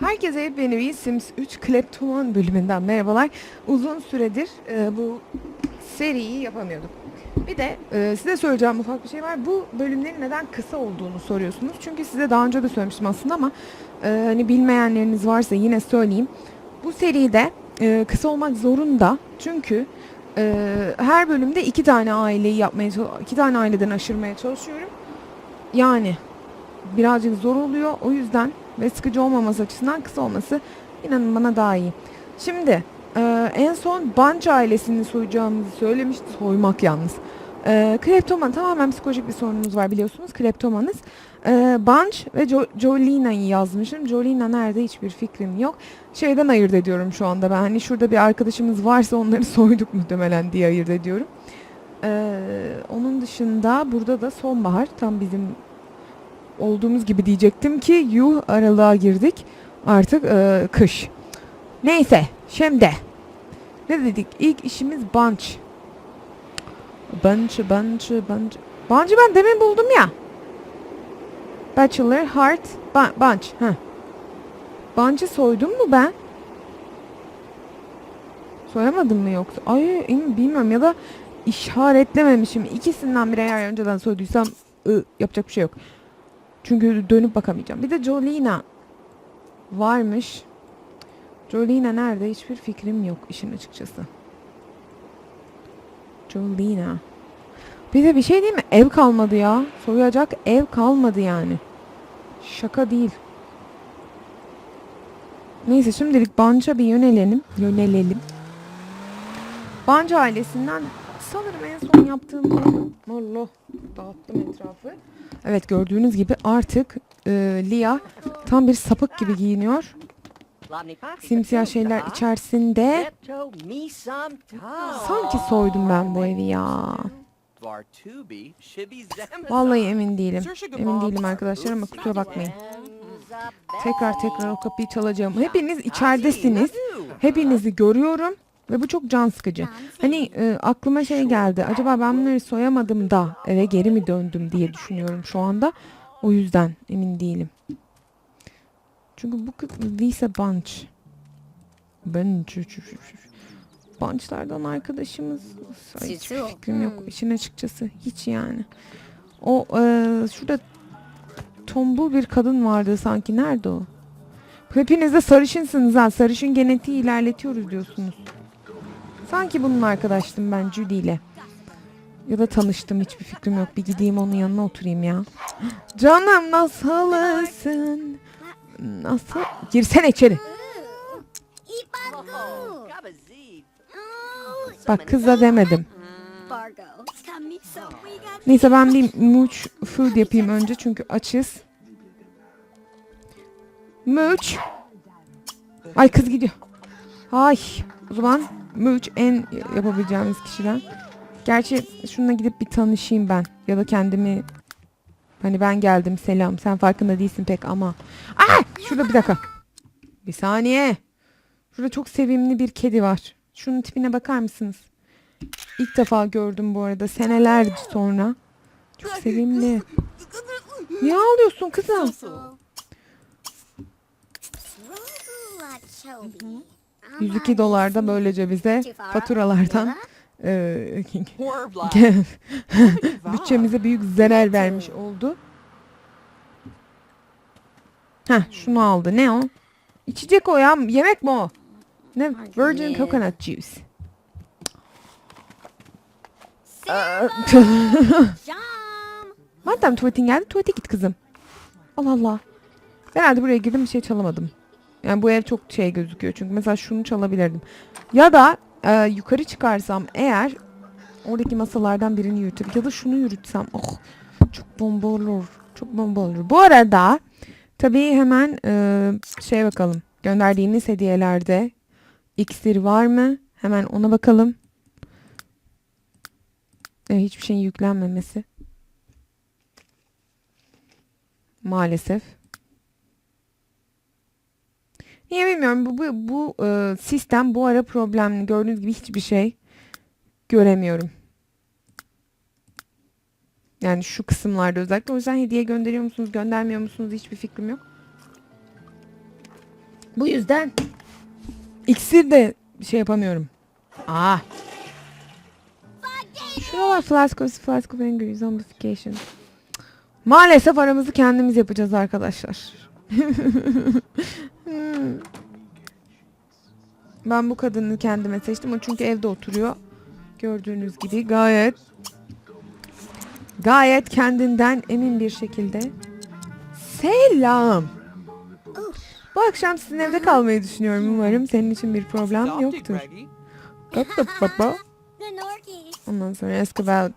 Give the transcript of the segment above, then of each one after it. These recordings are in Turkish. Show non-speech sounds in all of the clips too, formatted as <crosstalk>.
Herkese yepyeni Sims 3 Kleptoman bölümünden merhabalar. Uzun süredir e, bu seriyi yapamıyorduk. Bir de e, size söyleyeceğim ufak bir şey var. Bu bölümlerin neden kısa olduğunu soruyorsunuz. Çünkü size daha önce de söylemiştim aslında ama e, hani bilmeyenleriniz varsa yine söyleyeyim. Bu seride e, kısa olmak zorunda. Çünkü e, her bölümde iki tane aileyi yapmaya iki tane aileden aşırmaya çalışıyorum. Yani birazcık zor oluyor. O yüzden ve sıkıcı olmaması açısından kısa olması inanın bana daha iyi. Şimdi e, en son Bunch ailesini soyacağımızı söylemişti. Soymak yalnız. E, kleptoman tamamen psikolojik bir sorunumuz var biliyorsunuz. Kleptomanız. E, Bunch ve jo- Jolina'yı yazmışım. Jolina nerede hiçbir fikrim yok. Şeyden ayırt ediyorum şu anda ben. Hani şurada bir arkadaşımız varsa onları <laughs> soyduk muhtemelen diye ayırt ediyorum. E, onun dışında burada da sonbahar tam bizim olduğumuz gibi diyecektim ki yuh aralığa girdik. Artık e, kış. Neyse şimdi ne dedik? İlk işimiz bunch. Bunch, bunch, bunch. Bunch'ı ben demin buldum ya. Bachelor, Heart, bu- Bunch. Heh. Bunch'ı soydum mu ben? Soyamadım mı yoksa? Ay bilmiyorum ya da işaretlememişim. İkisinden biri eğer önceden soyduysam ı, yapacak bir şey yok. Çünkü dönüp bakamayacağım. Bir de Jolina varmış. Jolina nerede? Hiçbir fikrim yok işin açıkçası. Jolina. Bir de bir şey değil mi? Ev kalmadı ya. Soyacak ev kalmadı yani. Şaka değil. Neyse şimdilik Banca bir yönelelim. Yönelelim. Banca ailesinden sanırım en son yaptığım Allah dağıttım etrafı. Evet gördüğünüz gibi artık e, Lia tam bir sapık gibi giyiniyor. Simsiyah şeyler içerisinde. Sanki soydum ben bu evi ya. Vallahi emin değilim. Emin değilim arkadaşlar ama kusura bakmayın. Tekrar tekrar o kapıyı çalacağım. Hepiniz içeridesiniz. Hepinizi görüyorum ve bu çok can sıkıcı. Hani e, aklıma şey geldi. Acaba ben bunları soyamadım da eve geri mi döndüm diye düşünüyorum şu anda. O yüzden emin değilim. Çünkü bu Lisa Bunch. Bunch. Bunch'lardan arkadaşımız Sisu. fikrim yok Hmm. işin açıkçası. Hiç yani. O e, şurada tombul bir kadın vardı sanki. Nerede o? Hepiniz de sarışınsınız ha. Sarışın genetiği ilerletiyoruz diyorsunuz. Sanki bunun arkadaştım ben Judy ile. Ya da tanıştım hiçbir fikrim yok. Bir gideyim onun yanına oturayım ya. Canım nasılsın? Nasıl? Girsene içeri. Bak kıza demedim. Neyse ben bir mooch food yapayım önce çünkü açız. Mooch. Ay kız gidiyor. Ay o zaman mooch en yapabileceğimiz kişiden. Gerçi şununla gidip bir tanışayım ben. Ya da kendimi hani ben geldim selam sen farkında değilsin pek ama. Aa şurada bir dakika. Bir saniye. Şurada çok sevimli bir kedi var. Şunun tipine bakar mısınız? İlk defa gördüm bu arada seneler sonra. Çok sevimli. Niye ağlıyorsun kızım? 102 dolar da böylece bize faturalardan eee, <laughs> bütçemize büyük zarar vermiş oldu. Heh şunu aldı. Ne o? İçecek o ya. Yemek mi o? Ne? Virgin coconut juice. <laughs> Madem tuvaletin geldi tuvalete git kızım. Allah Allah. Ben herhalde buraya girdim bir şey çalamadım. Yani bu ev çok şey gözüküyor. Çünkü mesela şunu çalabilirdim. Ya da e, yukarı çıkarsam eğer oradaki masalardan birini yürütüp ya da şunu yürütsem oh çok bomba olur. Çok bomba olur. Bu arada tabii hemen e, şey bakalım. Gönderdiğiniz hediyelerde iksir var mı? Hemen ona bakalım. E, hiçbir şeyin yüklenmemesi. Maalesef. Niye bilmiyorum. Bu, bu, bu e, sistem bu ara problemli. Gördüğünüz gibi hiçbir şey göremiyorum. Yani şu kısımlarda özellikle. O yüzden hediye gönderiyor musunuz, göndermiyor musunuz hiçbir fikrim yok. Bu yüzden iksir de şey yapamıyorum. Aa. Şuralar flask of flask of anger zombification. Maalesef aramızı kendimiz yapacağız arkadaşlar. <laughs> Ben bu kadını kendime seçtim. O çünkü evde oturuyor. Gördüğünüz gibi gayet gayet kendinden emin bir şekilde. Selam. Bu akşam sizin evde kalmayı düşünüyorum. Umarım senin için bir problem yoktur. Kapı baba. Ondan sonra ask about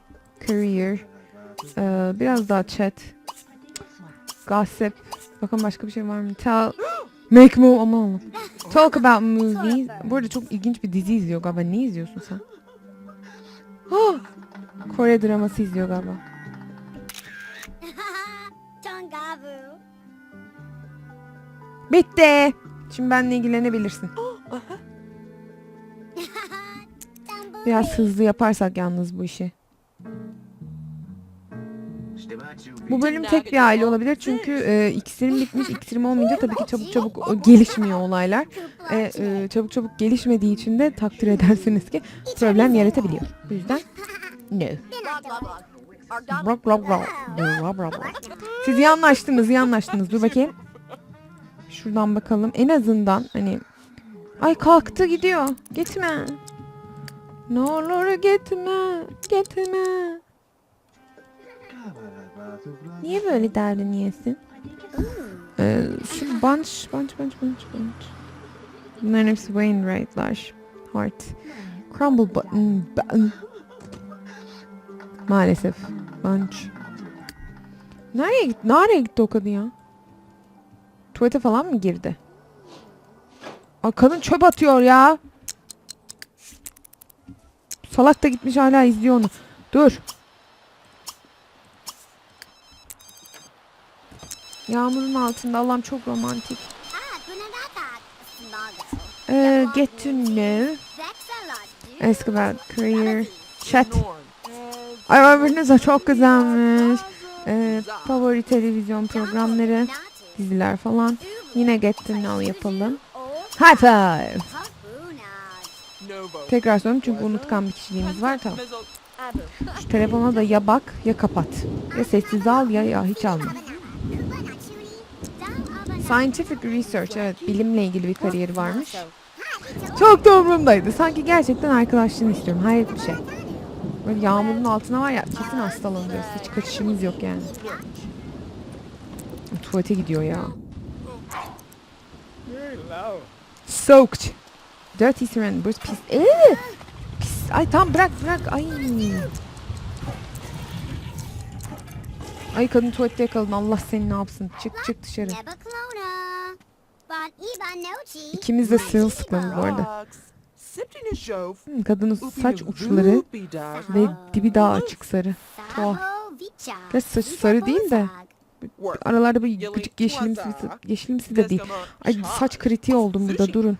career. Ee, biraz daha chat. Gossip. Bakın başka bir şey var mı? Tell. Make move. Aman Allah'ım. <laughs> Talk about movies. Bu arada çok ilginç bir dizi izliyor galiba. Ne izliyorsun sen? Ah! Kore draması izliyor galiba. <laughs> Bitti. Şimdi benimle ilgilenebilirsin. <gasps> Biraz hızlı yaparsak yalnız bu işi. Bu bölüm tek bir aile olabilir çünkü e, iksirim bitmiş, iksirim olmayınca tabii ki çabuk çabuk o, gelişmiyor olaylar. E, e, çabuk çabuk gelişmediği için de takdir edersiniz ki problem yaratabiliyor. Bu yüzden no. Siz iyi anlaştınız, iyi anlaştınız. Dur bakayım. Şuradan bakalım. En azından hani... Ay kalktı gidiyor. Gitme. Ne olur gitme. Gitme. Niye böyle davranıyorsun? Ee, şu bunch, bunch, bunch, bunch, bunch. Bunların hepsi Wainwright'lar. Heart. Crumble button, button. Maalesef. Bunch. Nereye gitti? Nereye gitti o kadın ya? Tuvalete falan mı girdi? Aa, kadın çöp atıyor ya. Salak da gitmiş hala izliyor onu. Dur. Yağmurun altında Allah'ım çok romantik. Ee, get to know. Ask about career. Chat. Ay öbürünüz çok güzelmiş. Ee, favori televizyon programları, diziler falan. Yine get to know yapalım. High five. Tekrar söylüyorum çünkü unutkan bir kişiliğimiz var tamam. Şu telefona da ya bak ya kapat. Ya sessiz al ya ya hiç alma. Scientific research evet bilimle ilgili bir kariyeri varmış. Çok da umurumdaydı. Sanki gerçekten arkadaşlığını istiyorum. Hayret bir şey. Böyle yağmurun altına var ya kesin hastalanacağız. Hiç kaçışımız yok yani. Tuvalete gidiyor ya. Soaked. Dirty surrender. Burası pis. Eee! Pis. Ay tamam bırak bırak. Ay. Ay kadın tuvalette yakaladın. Allah seni ne yapsın. Çık çık dışarı. İkimiz de sırılsıklamız bu arada. Hmm, Kadının saç uçları ve dibi daha açık sarı. Tuhaf. Gerçi saçı sarı değil de aralarda Yellow gıcık yeşilimsi, yeşilimsi de değil. Ay saç kritiği oldum burada durun.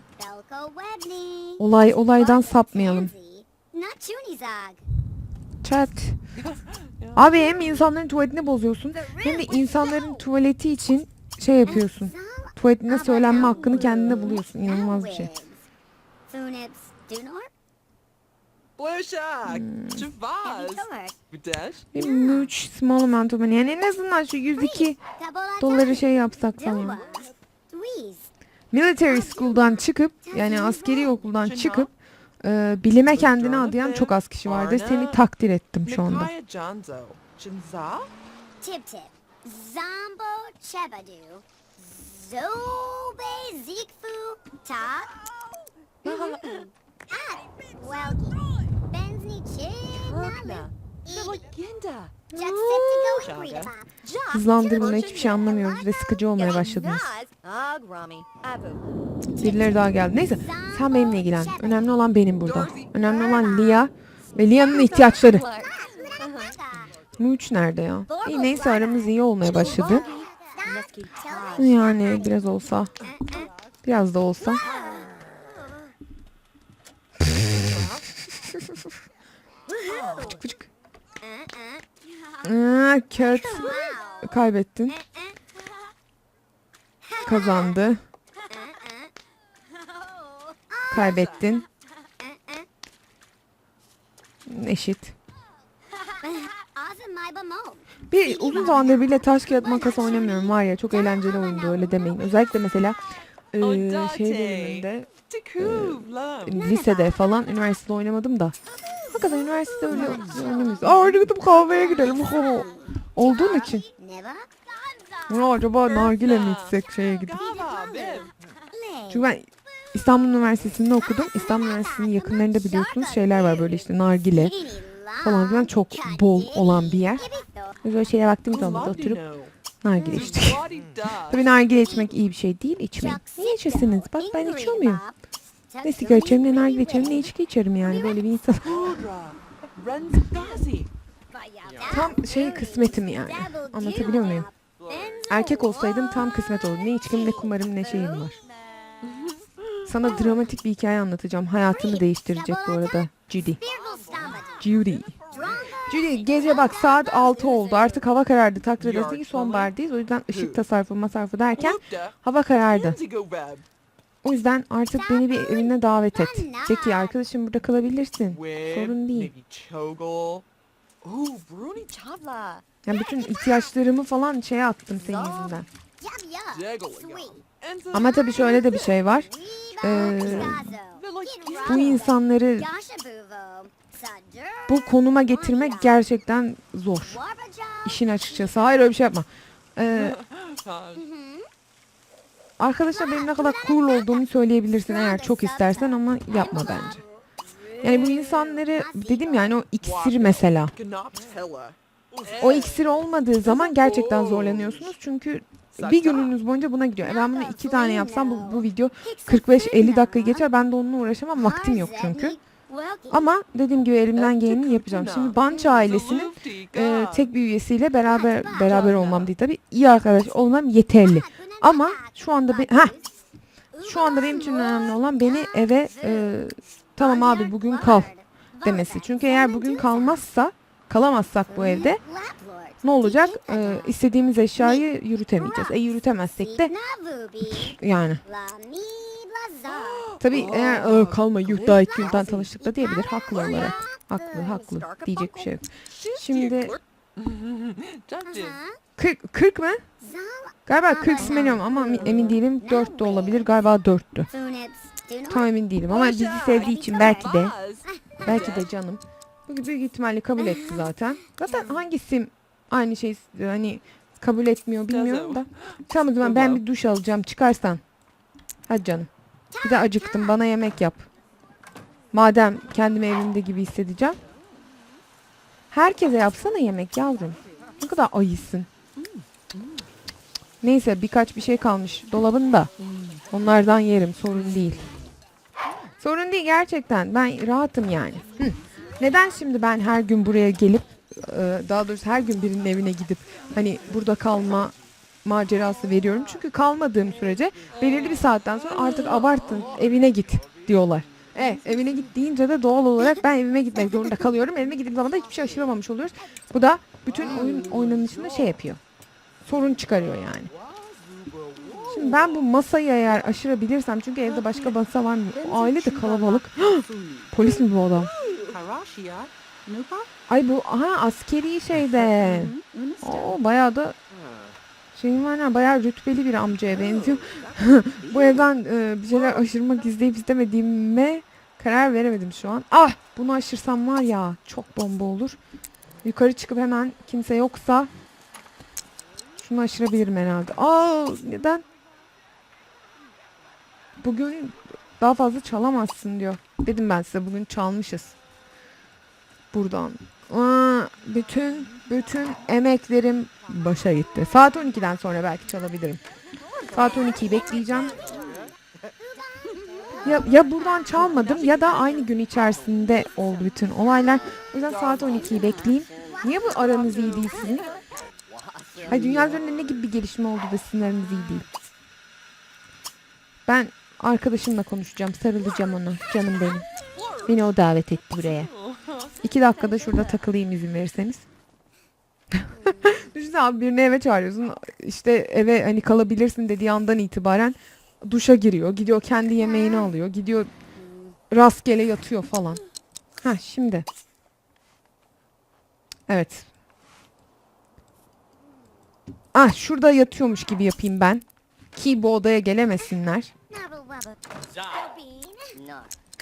Olay olaydan sapmayalım. Chat. <laughs> Abi hem insanların tuvaletini bozuyorsun hem de insanların tuvaleti için şey yapıyorsun. Tuvaletine söylenme hakkını kendine buluyorsun. İnanılmaz bir şey. Hmm. Bir much small amount of money. Yani en azından şu 102 doları şey yapsak falan. Military School'dan çıkıp yani askeri okuldan çıkıp e, bilime kendini adayan çok az kişi vardır. Seni takdir ettim şu anda. Zombo Chebadu. Zobe Zigfu Ta. Ah, Welgi. Benzni Chid Nalu. Legenda. Hızlandırmada hiçbir şey anlamıyoruz ve sıkıcı olmaya başladınız. Abu. Birileri daha geldi. Neyse sen benimle ilgilen. Önemli olan benim burada. Önemli olan Lia ve Lia'nın ihtiyaçları. Muç nerede ya? İyi neyse aramız iyi olmaya başladı. Yani biraz olsa. Biraz da olsa. Küçük. Aa, Cat kaybettin. Kazandı. Kaybettin. Eşit. Bir uzun zamandır bile taş kağıt makas oynamıyorum var ya çok eğlenceli oyundu öyle demeyin. Özellikle mesela e, şey bölümünde Tekuvla. lisede falan üniversitede oynamadım da. Hakikaten üniversitede öyle oynamıyoruz. Aa hadi gidip kahveye gidelim. Olduğun için. Ya acaba nargile mi içsek şeye gidip. Çünkü ben İstanbul Üniversitesi'nde okudum. İstanbul Üniversitesi'nin yakınlarında biliyorsunuz şeyler var böyle işte nargile falan filan çok bol olan bir yer. Biz öyle şeylere vaktimiz olmadı oturup nargile içtik. <laughs> Tabii nargile içmek iyi bir şey değil içmeyin. Niye içersiniz? Bak ben içiyor muyum? Ne sigara içerim ne nargile içerim ne içki içerim yani böyle bir insan. <laughs> Tam şey kısmetim yani. Anlatabiliyor muyum? Erkek olsaydım tam kısmet olurdu. Ne içkim ne kumarım ne şeyim var. Sana dramatik bir hikaye anlatacağım. Hayatını değiştirecek bu arada. Judy. Judy. Judy gece bak saat 6 oldu. Artık hava karardı. Takdir edersin ki sonbahardayız. O yüzden ışık tasarrufu masarrufu derken hava karardı. O yüzden artık beni bir evine davet et. Jackie arkadaşım burada kalabilirsin. Sorun değil. Yani bütün ihtiyaçlarımı falan şeye attım senin yüzünden. Ama tabii şöyle de bir şey var. Ee, Bu insanları bu konuma getirmek gerçekten zor. İşin açıkçası. Hayır öyle bir şey yapma. Ee, arkadaşlar benim ne kadar cool olduğumu söyleyebilirsin eğer çok istersen ama yapma bence. Yani bu insanları dedim yani o iksir mesela. O iksir olmadığı zaman gerçekten zorlanıyorsunuz çünkü bir gününüz boyunca buna gidiyor. E Ben bunu iki tane yapsam bu, bu video 45-50 dakika geçer. Ben de onunla uğraşamam. Vaktim yok çünkü. Ama dediğim gibi elimden geleni yapacağım. Şimdi Bunch ailesinin e, tek bir üyesiyle beraber beraber olmam değil tabii. iyi arkadaş olmam yeterli. Ama şu anda be- Heh. şu anda benim için önemli olan beni eve e, tamam abi bugün kal demesi. Çünkü eğer bugün kalmazsa kalamazsak bu evde ne olacak? E, istediğimiz eşyayı yürütemeyeceğiz. E yürütemezsek de yani. Tabii eğer "Aa, kalma yuh daha günden tanıştık da diyebilir. Haklı olarak. Haklı haklı. Diyecek bir şey yok. Şimdi <laughs> 40, 40 mı? Galiba 40 milyon ama mi- emin değilim. 4 de olabilir. Galiba 4'tü. Tam emin değilim ama bizi sevdiği için belki de belki de canım. Bu büyük ihtimalle kabul etti zaten. Zaten hangi sim aynı şey hani kabul etmiyor bilmiyorum da. <laughs> Tamam o zaman ben bir duş alacağım çıkarsan. Hadi canım. Bir de acıktım bana yemek yap. Madem kendimi evimde gibi hissedeceğim. Herkese yapsana yemek yavrum. Ne kadar ayısın. Neyse birkaç bir şey kalmış dolabında. Onlardan yerim sorun değil. Sorun değil gerçekten. Ben rahatım yani. Hı. Neden şimdi ben her gün buraya gelip e, daha doğrusu her gün birinin evine gidip hani burada kalma macerası veriyorum. Çünkü kalmadığım sürece belirli bir saatten sonra artık abartın evine git diyorlar. E, evine git deyince de doğal olarak ben evime gitmek zorunda kalıyorum. Evime gittiğim zaman da hiçbir şey aşıramamış oluyoruz. Bu da bütün oyun oynanışında şey yapıyor. Sorun çıkarıyor yani. Şimdi ben bu masayı eğer aşırabilirsem çünkü evde başka masa var mı? Aile de kalabalık. <gasps> Polis mi bu adam? Ay bu aha askeri şeyde. Oo bayağı da şeyin var ya bayağı rütbeli bir amcaya benziyor. <laughs> bu evden e, bir şeyler aşırmak izleyip istemediğime karar veremedim şu an. Ah bunu aşırsam var ya çok bomba olur. Yukarı çıkıp hemen kimse yoksa şunu aşırabilirim herhalde. Aa neden? Bugün daha fazla çalamazsın diyor. Dedim ben size bugün çalmışız. Buradan. Aa, bütün bütün emeklerim başa gitti. Saat 12'den sonra belki çalabilirim. Saat 12'yi bekleyeceğim. Ya, ya buradan çalmadım ya da aynı gün içerisinde oldu bütün olaylar. O yüzden saat 12'yi bekleyeyim. Niye bu aranız iyi değil sizin? Hayır dünya üzerinde ne gibi bir gelişme oldu da sizin aranız iyi değil? Ben arkadaşımla konuşacağım. Sarılacağım ona. Canım benim. Beni o davet etti buraya. İki dakikada şurada takılayım izin verirseniz. <laughs> Düşünsene abi birini eve çağırıyorsun. İşte eve hani kalabilirsin dediği andan itibaren duşa giriyor. Gidiyor kendi yemeğini alıyor. Gidiyor rastgele yatıyor falan. Ha şimdi. Evet. Ah şurada yatıyormuş gibi yapayım ben. Ki bu odaya gelemesinler.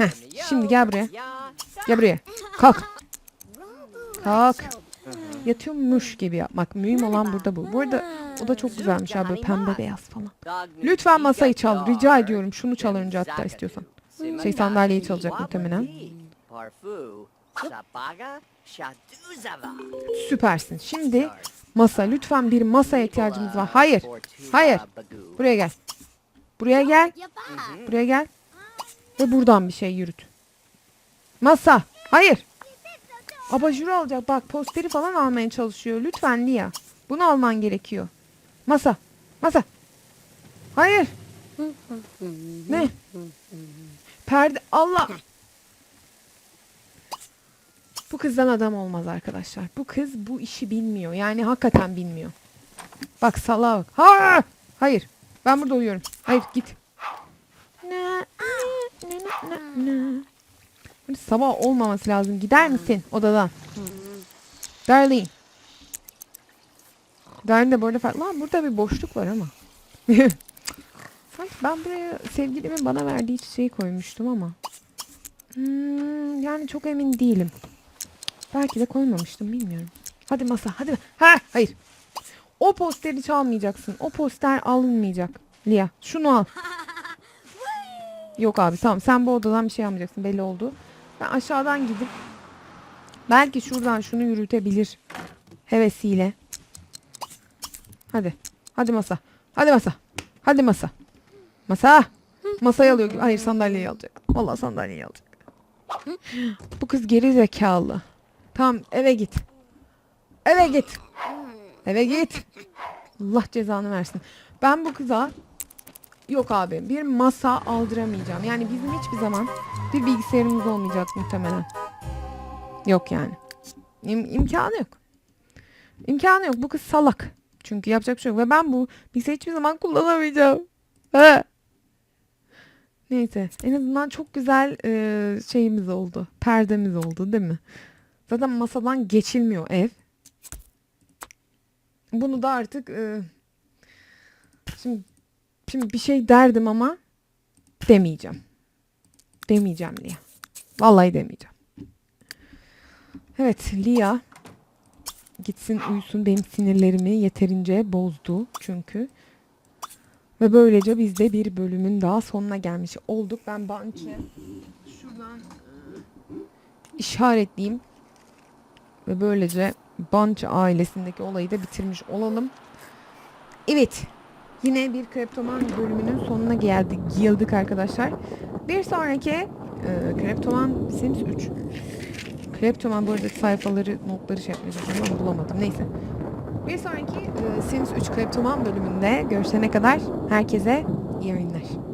Heh, şimdi gel buraya. Ya. Gel buraya. Kalk. Kalk. Yatıyormuş gibi yapmak. Mühim olan burada bu. Bu arada o da çok güzelmiş abi. Pembe beyaz falan. Lütfen masayı çal. Rica ediyorum. Şunu çal önce hatta istiyorsan. Şey sandalyeyi çalacak muhtemelen. Süpersin. Şimdi masa. Lütfen bir masaya ihtiyacımız var. Hayır. Hayır. Buraya gel. Buraya gel. Yabba. Buraya gel. Ve buradan bir şey yürüt. Masa. Hayır. Abajur alacak. Bak posteri falan almaya çalışıyor. Lütfen Lia. Bunu alman gerekiyor. Masa. Masa. Hayır. Ne? Perde. Allah. Bu kızdan adam olmaz arkadaşlar. Bu kız bu işi bilmiyor. Yani hakikaten bilmiyor. Bak salağa bak. Ha! Hayır. Ben burada uyuyorum. Hayır git. Na, sabah olmaması lazım. Gider misin odadan? Darlene. Darlene de bu arada farklı. Lan burada bir boşluk var ama. <laughs> Sanki ben buraya sevgilimin bana verdiği çiçeği koymuştum ama. Hmm, yani çok emin değilim. Belki de koymamıştım bilmiyorum. Hadi masa hadi. Ha hayır. O posteri çalmayacaksın. O poster alınmayacak. Lia şunu al. Yok abi tamam sen bu odadan bir şey almayacaksın belli oldu. Ben aşağıdan gidip belki şuradan şunu yürütebilir hevesiyle. Hadi. Hadi masa. Hadi masa. Hadi masa. Masa. Masayı alıyor. Hayır sandalyeyi alacak. Vallahi sandalyeyi alacak. Bu kız geri zekalı. Tamam eve git. Eve git. Eve git. Allah cezanı versin. Ben bu kıza yok abi bir masa aldıramayacağım. Yani bizim hiçbir zaman bir bilgisayarımız olmayacak muhtemelen. Yok yani. İm- imkanı yok. İmkanı yok. Bu kız salak. Çünkü yapacak bir şey yok. Ve ben bu bilgisayarı hiçbir zaman kullanamayacağım. He. Neyse. En azından çok güzel e, şeyimiz oldu. Perdemiz oldu değil mi? Zaten masadan geçilmiyor ev. Bunu da artık e, şimdi, şimdi bir şey derdim ama demeyeceğim. Demeyeceğim Lia. Vallahi demeyeceğim. Evet Lia gitsin uyusun benim sinirlerimi yeterince bozdu çünkü. Ve böylece biz de bir bölümün daha sonuna gelmiş olduk. Ben Bunch'ı şuradan e, işaretleyeyim. Ve böylece Bunch ailesindeki olayı da bitirmiş olalım. Evet. Yine bir Kreptoman bölümünün sonuna geldik, geldik arkadaşlar. Bir sonraki e, Kreptoman Sims 3. Kreptoman bu arada sayfaları, notları şey yapmayacağım ama bulamadım. Neyse. Bir sonraki e, Sims 3 Kreptoman bölümünde görüşene kadar herkese iyi oyunlar.